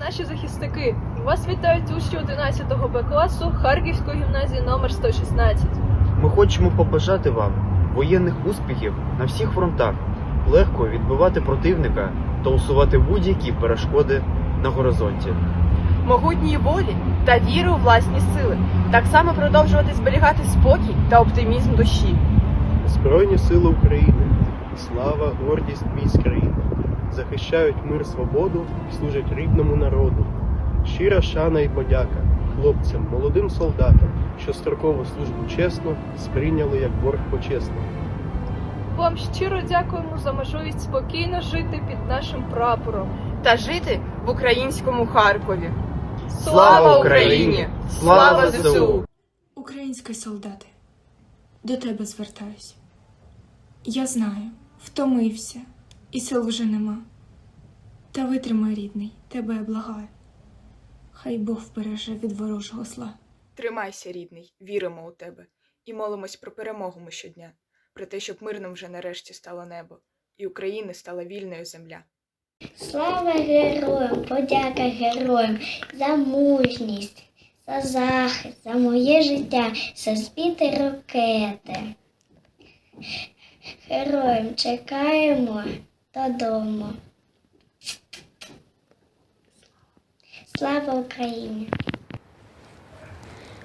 наші захисники! Вас вітають учні 11 Б класу Харківської гімназії номер 116. Ми хочемо побажати вам воєнних успіхів на всіх фронтах, легко відбивати противника та усувати будь-які перешкоди на горизонті. могутньої волі та віри у власні сили, так само продовжувати зберігати спокій та оптимізм душі. Збройні сили України, слава, гордість міськ країни, захищають мир, свободу, служать рідному народу. Щира шана і подяка хлопцям, молодим солдатам, що строкову службу чесно сприйняли як борг почесно. Вам щиро дякуємо за можливість спокійно жити під нашим прапором. Та жити в українському Харкові. Слава Україні! Слава ЗСУ! Українські солдати, до тебе звертаюсь. Я знаю, втомився, і сил вже нема. Та витримай, рідний, тебе я благаю. Хай Бог вбереже від ворожого зла. Тримайся, рідний, віримо у тебе і молимось про перемогу ми щодня, про те, щоб мирним вже нарешті стало небо, і України стала вільною земля. Слава героям, подяка героям за мужність, за захист, за моє життя, за збіти ракети. Героям чекаємо додому. Слава Україні!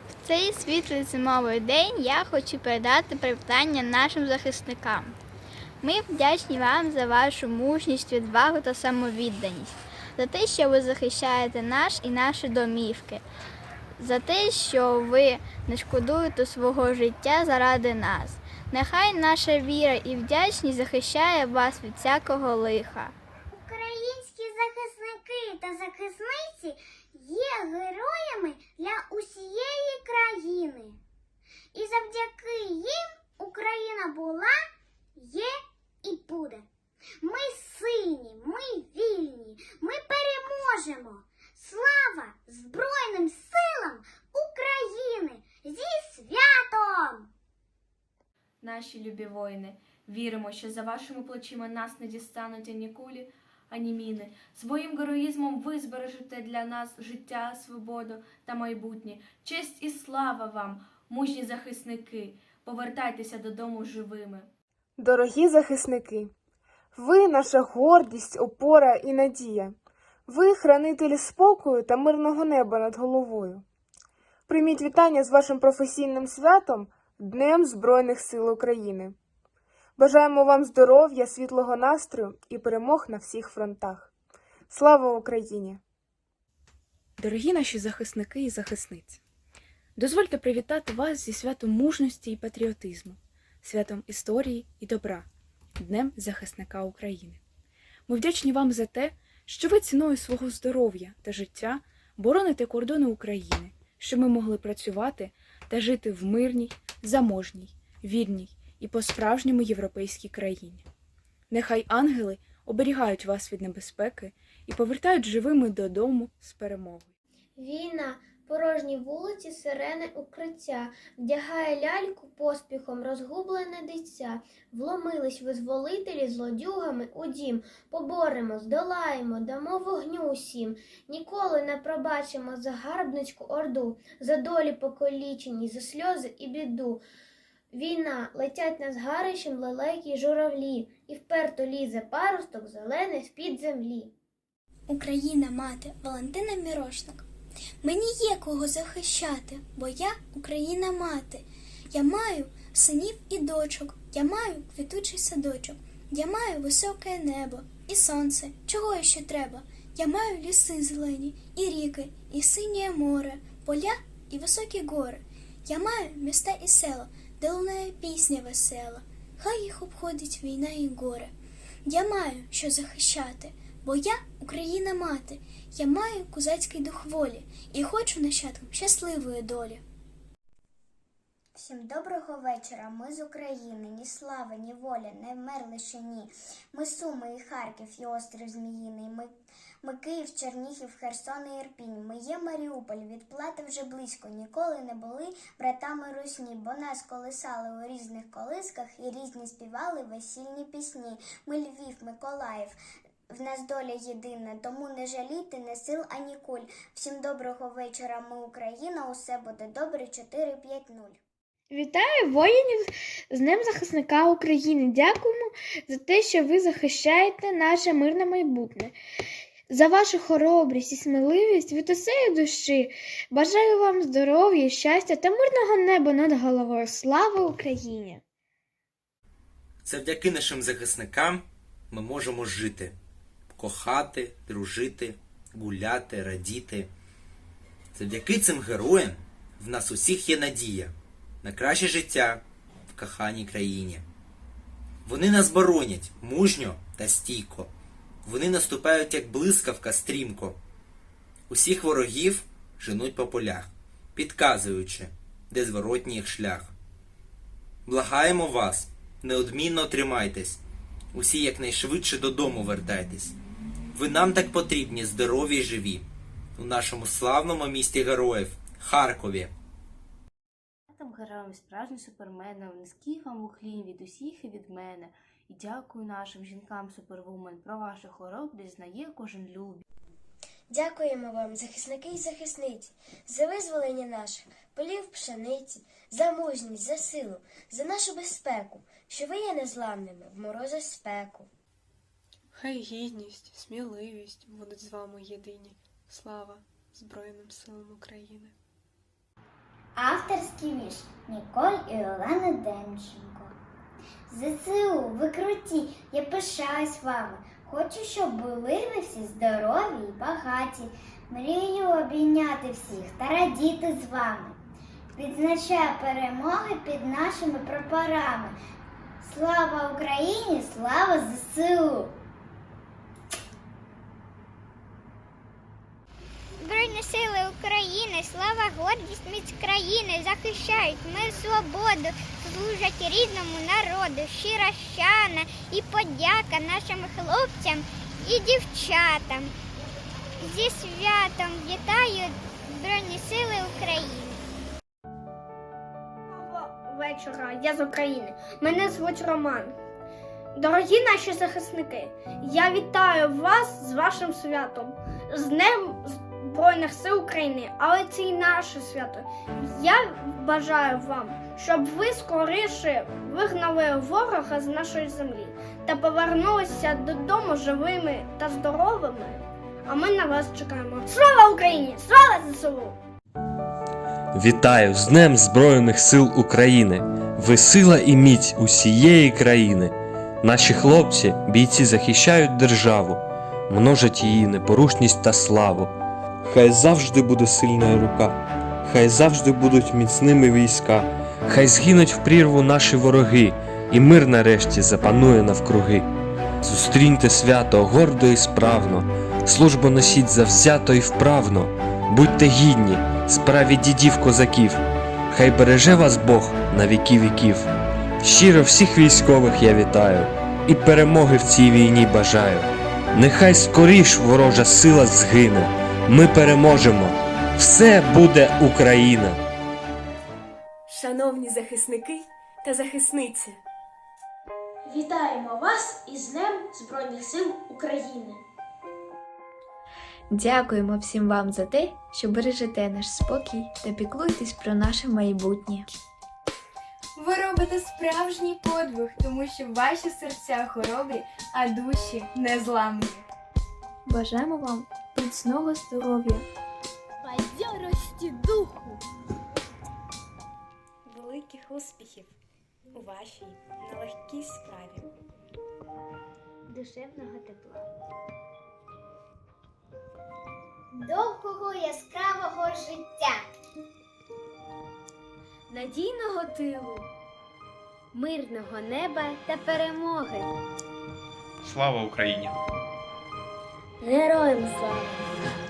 В цей світлий зимовий день я хочу передати привітання нашим захисникам. Ми вдячні вам за вашу мужність, відвагу та самовідданість, за те, що ви захищаєте наш і наші домівки, за те, що ви не шкодуєте свого життя заради нас. Нехай наша віра і вдячність захищає вас від всякого лиха. Українські захисники та захисниці є героями для усієї країни. І завдяки їм Україна була, є і буде. Ми сильні, ми вільні, ми переможемо. Слава Збройним силам України зі святом! Наші любі воїни, віримо, що за вашими плечима нас не дістануть ані кулі, ані міни. Своїм героїзмом ви збережете для нас життя, свободу та майбутнє. Честь і слава вам, мужні захисники. Повертайтеся додому живими. Дорогі захисники, ви наша гордість, опора і надія. Ви хранителі спокою та мирного неба над головою. Прийміть вітання з вашим професійним святом Днем Збройних сил України. Бажаємо вам здоров'я, світлого настрою і перемог на всіх фронтах. Слава Україні! Дорогі наші захисники і захисниці, дозвольте привітати вас зі святом мужності і патріотизму, святом історії і добра, Днем захисника України. Ми вдячні вам за те, що ви ціною свого здоров'я та життя бороните кордони України, щоб ми могли працювати та жити в мирній, заможній, вільній і по-справжньому європейській країні. Нехай ангели оберігають вас від небезпеки і повертають живими додому з перемогою. Війна, порожні вулиці, сирени укриття, вдягає ляльку поспіхом розгублене дитя. Вломились визволителі злодюгами у дім. Поборемо, здолаємо, дамо вогню усім. Ніколи не пробачимо загарбницьку орду, за долі поколічені, за сльози і біду. Війна, летять над згарищем лелеки й журавлі, і вперто лізе паросток зелений з-під землі. Україна мати Валентина Мірошник. Мені є кого захищати, бо я Україна мати. Я маю синів і дочок, я маю квітучий садочок, я маю високе небо і сонце, чого ще треба. Я маю ліси зелені, і ріки, і синє море, поля і високі гори. Я маю міста і села, де лунає пісня весела, хай їх обходить війна і горе. Я маю що захищати, бо я Україна мати. Я маю козацький дух волі і хочу нащадкам щасливої долі. Всім доброго вечора. Ми з України. Ні слава, ні воля, не вмерли ще ні. Ми Суми і Харків, і острів Зміїний. Ми, ми Київ, Чернігів, Херсон і Ірпінь. Ми є Маріуполь, відплати вже близько. Ніколи не були братами русні, бо нас колисали у різних колисках і різні співали весільні пісні. Ми Львів, Миколаїв. В нас доля єдина, тому не жалійте не сил, ані куль. Всім доброго вечора, ми Україна, усе буде добре 4-5-0. Вітаю воїнів з Днем захисника України. Дякуємо за те, що ви захищаєте наше мирне майбутнє. За вашу хоробрість і сміливість від усієї душі. Бажаю вам здоров'я, щастя та мирного неба над головою. Слава Україні! Завдяки нашим захисникам ми можемо жити, кохати, дружити, гуляти, радіти. Завдяки цим героям в нас усіх є надія на краще життя в коханій країні. Вони нас боронять мужньо та стійко. Вони наступають як блискавка стрімко. Усіх ворогів женуть по полях, підказуючи, де зворотній їх шлях. Благаємо вас, неодмінно тримайтесь, усі якнайшвидше додому вертайтесь. Ви нам так потрібні, здорові й живі, у нашому славному місті героїв Харкові. Там героям справжнім суперменам, низький вам уклін від усіх і від мене. І дякую нашим жінкам супервумен про вашу хоробрість знає кожен любить. Дякуємо вам, захисники і захисниці, за визволення наших полів пшениці, за мужність, за силу, за нашу безпеку, що ви є незламними в морози спеку. Хай гідність, сміливість будуть з вами єдині. Слава Збройним силам України. Авторський вірш Ніколь і Олена Демченко. ЗСУ, ви круті, я пишаюсь вами. Хочу, щоб були ви всі здорові і багаті. Мрію обійняти всіх та радіти з вами. Відзначаю перемоги під нашими прапорами. Слава Україні! Слава ЗСУ! Збройні сили України, слава, гордість міць країни, захищають мир, свободу, служать рідному народу, щира щана і подяка нашим хлопцям і дівчатам. Зі святом вітаю Збройні сили України. вечора, я з України. Мене звуть Роман. Дорогі наші захисники, я вітаю вас з вашим святом, з Днем Збройних сил України, але це і наше свято. Я бажаю вам, щоб ви скоріше вигнали ворога з нашої землі та повернулися додому живими та здоровими. А ми на вас чекаємо. Слава Україні! Слава ЗСУ! Вітаю з Днем Збройних сил України! Ви сила і міць усієї країни. Наші хлопці, бійці захищають державу, множать її непорушність та славу. Хай завжди буде сильна рука, хай завжди будуть міцними війська, хай згинуть в прірву наші вороги, і мир нарешті запанує навкруги. Зустріньте свято гордо і справно, службу носіть завзято і вправно, будьте гідні, справі дідів козаків, хай береже вас Бог на віки віків. Щиро всіх військових я вітаю і перемоги в цій війні бажаю. Нехай скоріш ворожа сила згине. Ми переможемо. Все буде Україна. Шановні захисники та захисниці, Вітаємо вас із Днем Збройних сил України. Дякуємо всім вам за те, що бережете наш спокій та піклуєтесь про наше майбутнє. Ви робите справжній подвиг, тому що ваші серця хоробрі, а душі незламні. Бажаємо вам міцного здоров'я, Бадьорості духу. великих успіхів у вашій нелегкій справі. Душевного тепла. Довгого яскравого життя! Надійного тилу, мирного неба та перемоги. Слава Україні! Героям слава!